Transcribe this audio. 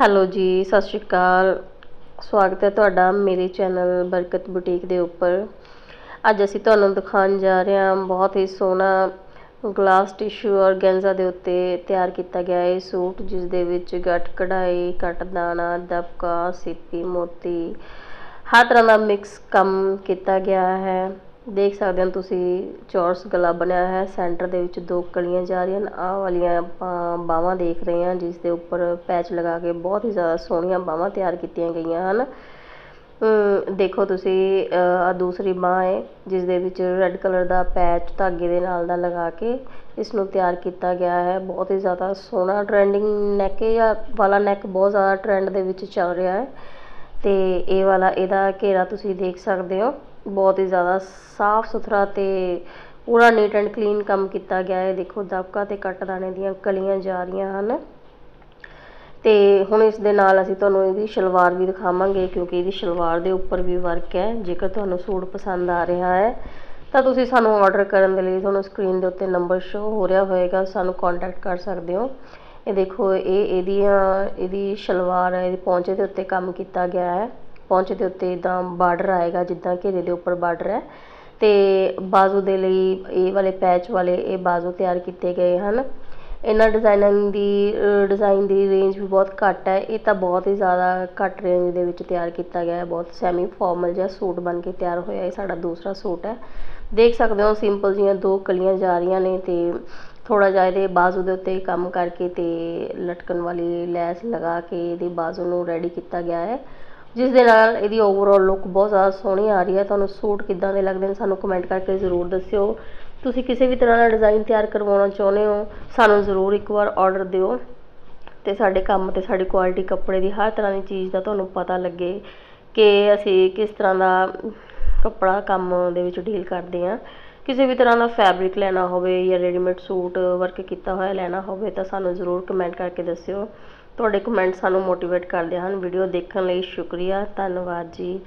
Hello ਜੀ, ਸਤਿ ਸ਼੍ਰੀ ਅਕਾਲ। ਸਵਾਗਤ ਹੈ ਤੁਹਾਡਾ ਮੇਰੇ ਚੈਨਲ ਬਰਕਤ ਬੁਟੀਕ ਦੇ ਉੱਪਰ। ਅੱਜ ਅਸੀਂ ਤੁਹਾਨੂੰ ਦਿਖਾਉਣ ਜਾ ਰਹੇ ਹਾਂ ਬਹੁਤ ਹੀ ਸੋਹਣਾ ਗਲਾਸ ਟਿਸ਼ੂ ਔਰ ਗੈਂਜ਼ਾ ਦੇ ਉੱਤੇ ਤਿਆਰ ਕੀਤਾ ਗਿਆ ਹੈ ਸੂਟ, ਜਿਸ ਦੇ ਵਿੱਚ ਗੱਟ ਕਢਾਈ, ਕੱਟ ਦਾਣਾ, ਦਬਕਾ, ਸਿੱਪੀ, ਮੋਤੀ, ਹਰ ਤਰ੍ਹਾਂ ਦਾ ਮਿਕਸ ਕੰਮ ਕੀਤਾ ਗਿਆ ਹੈ। ਦੇਖ ਸਕਦੇ ਹੋ ਤੁਸੀਂ, ਚੌਰਸ ਗਲਾ ਬਣਿਆ ਹੈ ਸੈਂਟਰ ਦੇ ਵਿੱਚ ਦੋ ਕਲੀਆਂ ਜਾ ਰਹੀਆਂ ਹਨ ਆਹ ਵਾਲੀਆਂ ਆਪਾਂ ਬਾਹਾਂ ਦੇਖ ਰਹੇ ਹਾਂ, ਜਿਸ ਦੇ ਉੱਪਰ ਪੈਚ ਲਗਾ ਕੇ ਬਹੁਤ ਹੀ ਜ਼ਿਆਦਾ ਸੋਹਣੀਆਂ ਬਾਹਾਂ ਤਿਆਰ ਕੀਤੀਆਂ ਗਈਆਂ ਹਨ। ਦੇਖੋ ਤੁਸੀਂ ਆ ਦੂਸਰੀ ਬਾਹ ਹੈ, ਜਿਸ ਦੇ ਵਿੱਚ ਰੈੱਡ ਕਲਰ ਦਾ ਪੈਚ ਧਾਗੇ ਦੇ ਨਾਲ ਦਾ ਲਗਾ ਕੇ ਇਸ ਨੂੰ ਤਿਆਰ ਕੀਤਾ ਗਿਆ ਹੈ। ਬਹੁਤ ਹੀ ਜ਼ਿਆਦਾ ਸੋਹਣਾ ਟ੍ਰੈਂਡਿੰਗ ਨੈਕ ਜਾਂ ਵਾਲਾ ਨੈਕ ਬਹੁਤ ਜ਼ਿਆਦਾ ਟ੍ਰੈਂਡ ਦੇ ਵਿੱਚ ਚੱਲ ਰਿਹਾ ਹੈ। ਤੇ ਇਹ ਵਾਲਾ, ਇਹਦਾ ਘੇਰਾ ਤੁਸੀਂ ਦੇਖ ਸਕਦੇ ਹੋ। ਬਹੁਤ ਹੀ ਜ਼ਿਆਦਾ ਸਾਫ਼ ਸੁਥਰਾ ਤੇ ਪੂਰਾ ਨੀਟ ਐਂਡ ਕਲੀਨ ਕੰਮ ਕੀਤਾ ਗਿਆ ਹੈ। ਦੇਖੋ, ਦਬਕਾ ਤੇ ਕੱਟ ਦਾਣੇ ਦੀਆਂ ਕਲੀਆਂ ਜਾ ਰਹੀਆਂ ਹਨ। ਤੇ ਹੁਣ ਇਸ ਦੇ ਨਾਲ ਅਸੀਂ ਤੁਹਾਨੂੰ ਇਹਦੀ ਸ਼ਲਵਾਰ ਵੀ ਦਿਖਾਵਾਂਗੇ, ਕਿਉਂਕਿ ਇਹਦੀ ਸ਼ਲਵਾਰ ਦੇ ਉੱਪਰ ਵੀ ਵਰਕ ਹੈ। ਜੇਕਰ ਤੁਹਾਨੂੰ ਸੂਟ ਪਸੰਦ ਆ ਰਿਹਾ ਹੈ, ਤਾਂ ਤੁਸੀਂ ਸਾਨੂੰ ਆਰਡਰ ਕਰਨ ਦੇ ਲਈ ਤੁਹਾਨੂੰ ਸਕਰੀਨ ਦੇ ਉੱਤੇ ਨੰਬਰ ਸ਼ੋ ਹੋ ਰਿਹਾ ਹੋਏਗਾ। ਸਾਨੂੰ ਕੰਟੈਕਟ ਕਰ ਸਕਦੇ ਹੋ। ਇਹ ਦੇਖੋ, ਇਹ ਇਹਦੀਆਂ, ਇਹਦੀ ਸ਼ਲਵਾਰ ਹੈ ਇਹਦੀ ਪੌਂਚੇ ਦੇ ਉੱਤੇ ਕੰਮ ਕੀਤਾ ਗਿਆ ਹੈ। ਪੌਂਚੇ ਦੇ ਉੱਤੇ ਇੱਦਾਂ ਬਾਰਡਰ ਆਏਗਾ, ਜਿੱਦਾਂ ਘੇਰੇ ਦੇ ਉੱਪਰ ਬਾਰਡਰ ਹੈ। ਅਤੇ ਬਾਜ਼ੂ ਦੇ ਲਈ ਇਹ ਵਾਲੇ ਪੈਚ ਵਾਲੇ ਇਹ ਬਾਜ਼ੂ ਤਿਆਰ ਕੀਤੇ ਗਏ ਹਨ। ਇਹਨਾਂ ਡਿਜ਼ਾਈਨਿੰਗ ਦੀ ਡਿਜ਼ਾਇਨ ਦੀ ਰੇਂਜ ਵੀ ਬਹੁਤ ਘੱਟ ਹੈ। ਇਹ ਤਾਂ ਬਹੁਤ ਹੀ ਜ਼ਿਆਦਾ ਘੱਟ ਰੇਂਜ ਦੇ ਵਿੱਚ ਤਿਆਰ ਕੀਤਾ ਗਿਆ ਹੈ। ਬਹੁਤ ਸੈਮੀ ਫੋਰਮਲ ਜਿਹਾ ਸੂਟ ਬਣ ਕੇ ਤਿਆਰ ਹੋਇਆ ਇਹ ਸਾਡਾ ਦੂਸਰਾ ਸੂਟ ਹੈ। ਦੇਖ ਸਕਦੇ ਹੋ ਸਿੰਪਲ ਜੀਆਂ ਦੋ ਕਲੀਆਂ ਜਾ ਰਹੀਆਂ ਨੇ ਤੇ ਥੋੜਾ ਜਿਹਾ ਇਹਦੇ ਬਾਜ਼ੂ ਦੇ ਉੱਤੇ ਕੰਮ ਕਰਕੇ ਤੇ ਲਟਕਣ ਵਾਲੀ ਲੈਸ ਲਗਾ ਕੇ ਇਹਦੀ ਬਾਜ਼ੂ ਨੂੰ ਰੈਡੀ ਕੀਤਾ ਗਿਆ ਹੈ। ਜਿਸ ਦੇ ਨਾਲ ਇਹਦੀ ਓਵਰਆਲ ਲੁੱਕ ਬਹੁਤ ਜ਼ਿਆਦਾ ਸੋਹਣੀ ਆ ਰਹੀ ਹੈ। ਤੁਹਾਨੂੰ ਸੂਟ ਕਿੱਦਾਂ ਦੇ ਲੱਗਦੇ ਨੇ ਸਾਨੂੰ ਕਮੈਂਟ ਕਰਕੇ ਜ਼ਰੂਰ ਦੱਸਿਓ। ਤੁਸੀਂ ਕਿਸੇ ਵੀ ਤਰ੍ਹਾਂ ਦਾ ਡਿਜ਼ਾਈਨ ਤਿਆਰ ਕਰਵਾਉਣਾ ਚਾਹੁੰਦੇ ਹੋ, ਸਾਨੂੰ ਜ਼ਰੂਰ ਇੱਕ ਵਾਰ ਆਰਡਰ ਦਿਓ। ਤੇ ਸਾਡੇ ਕੰਮ ਤੇ ਸਾਡੀ ਕੁਆਲਿਟੀ ਕੱਪੜੇ ਦੀ ਹਰ ਤਰ੍ਹਾਂ ਦੀ ਚੀਜ਼ ਦਾ ਤੁਹਾਨੂੰ ਪਤਾ ਲੱਗੇ ਕਿ ਅਸੀਂ ਕਿਸ ਤਰ੍ਹਾਂ ਦਾ ਕੱਪੜਾ ਕੰਮ ਦੇ ਵਿੱਚ ਡੀਲ ਕਰਦੇ ਹਾਂ। ਕਿਸੇ ਵੀ ਤਰ੍ਹਾਂ ਦਾ ਫੈਬਰਿਕ ਲੈਣਾ ਹੋਵੇ ਜਾਂ ਰੈਡੀਮੇਡ ਸੂਟ ਵਰਕ ਕੀਤਾ ਹੋਇਆ ਲੈਣਾ ਹੋਵੇ ਤਾਂ ਸਾਨੂੰ ਜ਼ਰੂਰ ਕਮੈਂਟ ਕਰਕੇ ਦੱਸਿਓ। ਤੁਹਾਡੇ ਕਮੈਂਟ ਸਾਨੂੰ ਮੋਟੀਵੇਟ ਕਰਦੇ ਹਨ। ਵੀਡੀਓ ਦੇਖਣ ਲਈ ਸ਼ੁਕਰੀਆ। ਧੰਨਵਾਦ ਜੀ।